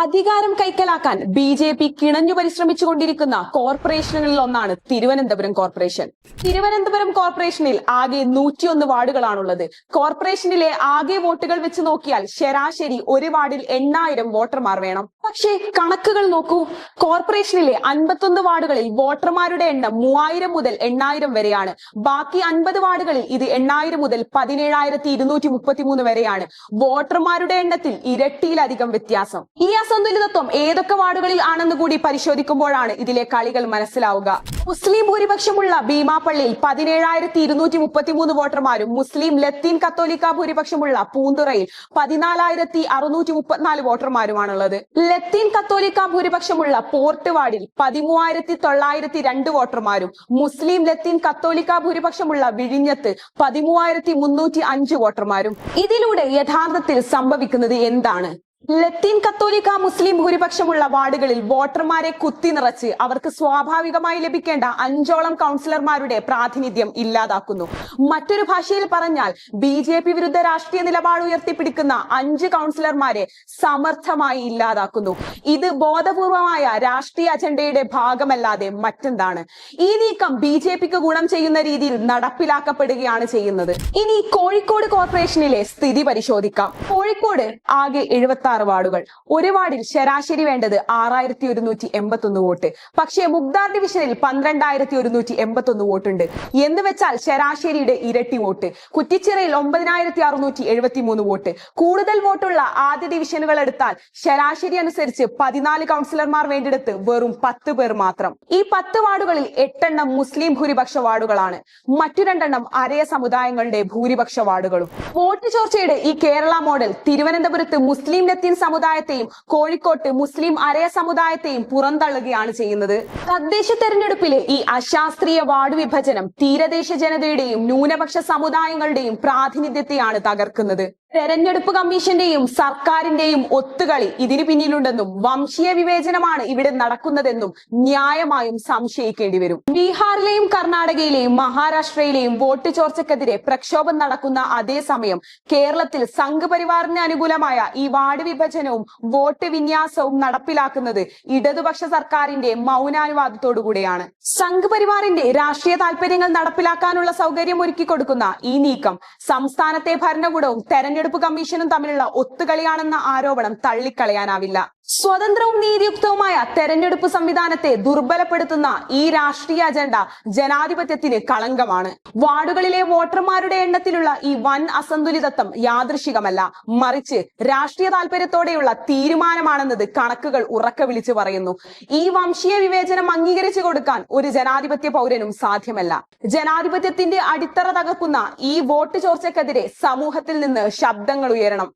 അധികാരം കൈക്കലാക്കാൻ B J P കിണഞ്ഞു പരിശ്രമിച്ചുകൊണ്ടിരിക്കുന്ന കോർപ്പറേഷനുകളിൽ ഒന്നാണ് തിരുവനന്തപുരം കോർപ്പറേഷൻ. തിരുവനന്തപുരം കോർപ്പറേഷനിൽ ആകെ നൂറ്റിയൊന്ന് വാർഡുകളാണുള്ളത്. കോർപ്പറേഷനിലെ ആകെ വോട്ടുകൾ വെച്ച് നോക്കിയാൽ ശരാശരി ഒരു വാർഡിൽ എണ്ണായിരം വോട്ടർമാർ വേണം. പക്ഷേ കണക്കുകൾ നോക്കൂ. കോർപ്പറേഷനിലെ അൻപത്തൊന്ന് വാർഡുകളിൽ വോട്ടർമാരുടെ എണ്ണം മൂവായിരം മുതൽ എണ്ണായിരം വരെയാണ്. ബാക്കി അൻപത് വാർഡുകളിൽ ഇത് എണ്ണായിരം മുതൽ പതിനേഴായിരത്തി ഇരുന്നൂറ്റി മുപ്പത്തിമൂന്ന് വരെയാണ്. വോട്ടർമാരുടെ എണ്ണത്തിൽ ഇരട്ടിയിലധികം വ്യത്യാസം. ഈ അസന്തുലിതത്വം ഏതൊക്കെ വാർഡുകളിൽ ആണെന്ന് കൂടി പരിശോധിക്കുമ്പോഴാണ് ഇതിലെ കളികൾ മനസ്സിലാവുക. മുസ്ലിം ഭൂരിപക്ഷമുള്ള ഭീമാപ്പള്ളിയിൽ പതിനേഴായിരത്തി ഇരുന്നൂറ്റി മുപ്പത്തിമൂന്ന് വോട്ടർമാരും മുസ്ലിം ലത്തീൻ കത്തോലിക്ക ഭൂരിപക്ഷമുള്ള പൂന്തുറയിൽ പതിനാലായിരത്തി അറുന്നൂറ്റി മുപ്പത്തിനാല് വോട്ടർമാരുമാണുള്ളത്. ലത്തീൻ കത്തോലിക്ക ഭൂരിപക്ഷമുള്ള പോർട്ട് വാർഡിൽ പതിമൂവായിരത്തി തൊള്ളായിരത്തി രണ്ട് വോട്ടർമാരും മുസ്ലിം ലത്തീൻ കത്തോലിക്ക ഭൂരിപക്ഷമുള്ള വിഴിഞ്ഞത്ത് പതിമൂവായിരത്തി മുന്നൂറ്റി അഞ്ച് വോട്ടർമാരും. ഇതിലൂടെ യഥാർത്ഥത്തിൽ സംഭവിക്കുന്നത് എന്താണ്? ലത്തീൻ കത്തോലിക്ക മുസ്ലിം ഭൂരിപക്ഷമുള്ള വാർഡുകളിൽ വോട്ടർമാരെ കുത്തി നിറച്ച് അവർക്ക് സ്വാഭാവികമായി ലഭിക്കേണ്ട അഞ്ചോളം കൗൺസിലർമാരുടെ പ്രാതിനിധ്യം ഇല്ലാതാക്കുന്നു. മറ്റൊരു ഭാഷയിൽ പറഞ്ഞാൽ ബി ജെ പി വിരുദ്ധ രാഷ്ട്രീയ നിലപാട് ഉയർത്തിപ്പിടിക്കുന്ന അഞ്ച് കൗൺസിലർമാരെ സമർത്ഥമായി ഇല്ലാതാക്കുന്നു. ഇത് ബോധപൂർവമായ രാഷ്ട്രീയ അജണ്ടയുടെ ഭാഗമല്ലാതെ മറ്റെന്താണ്? ഈ നീക്കം ബി ജെ പിക്ക് ഗുണം ചെയ്യുന്ന രീതിയിൽ നടപ്പിലാക്കപ്പെടുകയാണ് ചെയ്യുന്നത്. ഇനി കോഴിക്കോട് കോർപ്പറേഷനിലെ സ്ഥിതി പരിശോധിക്കാം. കോഴിക്കോട് ആകെ എഴുപത്തി ആറ് വാർഡുകൾ ഒരു വാർഡിൽ ശരാശരി വേണ്ടത് ആറായിരത്തി ഒരുന്നൂറ്റി എൺപത്തി ഒന്ന് വോട്ട്. പക്ഷേ മുഗ്ദാർ ഡിവിഷനിൽ പന്ത്രണ്ടായിരത്തി ഒരുന്നൂറ്റി എൺപത്തി ഒന്ന് വോട്ടുണ്ട്. എന്ന് വെച്ചാൽ ശരാശരിയുടെ ഇരട്ടി വോട്ട്. കുറ്റിച്ചിറയിൽ ഒമ്പതിനായിരത്തി അറുന്നൂറ്റി എഴുപത്തി മൂന്ന് വോട്ട്. കൂടുതൽ വോട്ടുള്ള ആദ്യ ഡിവിഷനുകൾ എടുത്താൽ ശരാശരി അനുസരിച്ച് പതിനാല് കൗൺസിലർമാർ വേണ്ടിടത്ത് വെറും പത്ത് പേർ മാത്രം. ഈ പത്ത് വാർഡുകളിൽ എട്ടെണ്ണം മുസ്ലിം ഭൂരിപക്ഷ വാർഡുകളാണ്. മറ്റു രണ്ടെണ്ണം അരയ സമുദായങ്ങളുടെ ഭൂരിപക്ഷ വാർഡുകളും. വോട്ട് ചോർച്ചയുടെ ഈ കേരള മോഡൽ തിരുവനന്തപുരത്ത് മുസ്ലിം ലത്തീൻ സമുദായത്തെയും കോഴിക്കോട്ട് മുസ്ലിം അരയ സമുദായത്തെയും പുറന്തള്ളുകയാണ് ചെയ്യുന്നത്. തദ്ദേശ തെരഞ്ഞെടുപ്പിലെ ഈ അശാസ്ത്രീയ വാർഡ് വിഭജനം തീരദേശ ജനതയുടെയും ന്യൂനപക്ഷ സമുദായങ്ങളുടെയും പ്രാതിനിധ്യത്തെയാണ് തകർക്കുന്നത്. തെരഞ്ഞെടുപ്പ് കമ്മീഷന്റെയും സർക്കാരിന്റെയും ഒത്തുകളി ഇതിന് പിന്നിലുണ്ടെന്നും വംശീയ വിവേചനമാണ് ഇവിടെ നടക്കുന്നതെന്നും ന്യായമായും സംശയിക്കേണ്ടി വരും. ബീഹാറിലെയും കർണാടകയിലെയും മഹാരാഷ്ട്രയിലെയും വോട്ട് ചോർച്ചക്കെതിരെ പ്രക്ഷോഭം നടക്കുന്ന അതേസമയം കേരളത്തിൽ സംഘപരിവാറിന് അനുകൂലമായ ഈ വാർഡ് വിഭജനവും വോട്ട് വിന്യാസവും നടപ്പിലാക്കുന്നത് ഇടതുപക്ഷ സർക്കാരിന്റെ മൗനാനുവാദത്തോടുകൂടിയാണ്. സംഘപരിവാറിന്റെ രാഷ്ട്രീയ താല്പര്യങ്ങൾ നടപ്പിലാക്കാനുള്ള സൗകര്യം ഒരുക്കി കൊടുക്കുന്ന ഈ നീക്കം സംസ്ഥാനത്തെ ഭരണകൂടവും തെരഞ്ഞെടുപ്പ് കമ്മീഷനും തമ്മിലുള്ള ഒത്തുകളിയാണെന്ന ആരോപണം തള്ളിക്കളയാനാവില്ല സ്വതന്ത്രവും നീതിയുക്തവുമായ തെരഞ്ഞെടുപ്പ് സംവിധാനത്തെ ദുർബലപ്പെടുത്തുന്ന ഈ രാഷ്ട്രീയ അജണ്ട ജനാധിപത്യത്തിന് കളങ്കമാണ്. വാർഡുകളിലെ വോട്ടർമാരുടെ എണ്ണത്തിലുള്ള ഈ വൻ അസന്തുലിതത്വം യാദൃശികമല്ല. മറിച്ച് രാഷ്ട്രീയ താല്പര്യത്തോടെയുള്ള തീരുമാനമാണെന്നത് കണക്കുകൾ ഉറക്ക വിളിച്ചു പറയുന്നു. ഈ വംശീയ വിവേചനം അംഗീകരിച്ചു കൊടുക്കാൻ ഒരു ജനാധിപത്യ പൗരനും സാധ്യമല്ല. ജനാധിപത്യത്തിന്റെ അടിത്തറ തകർക്കുന്ന ഈ വോട്ട് ചോർച്ചക്കെതിരെ സമൂഹത്തിൽ നിന്ന് ശബ്ദങ്ങൾ ഉയരണം.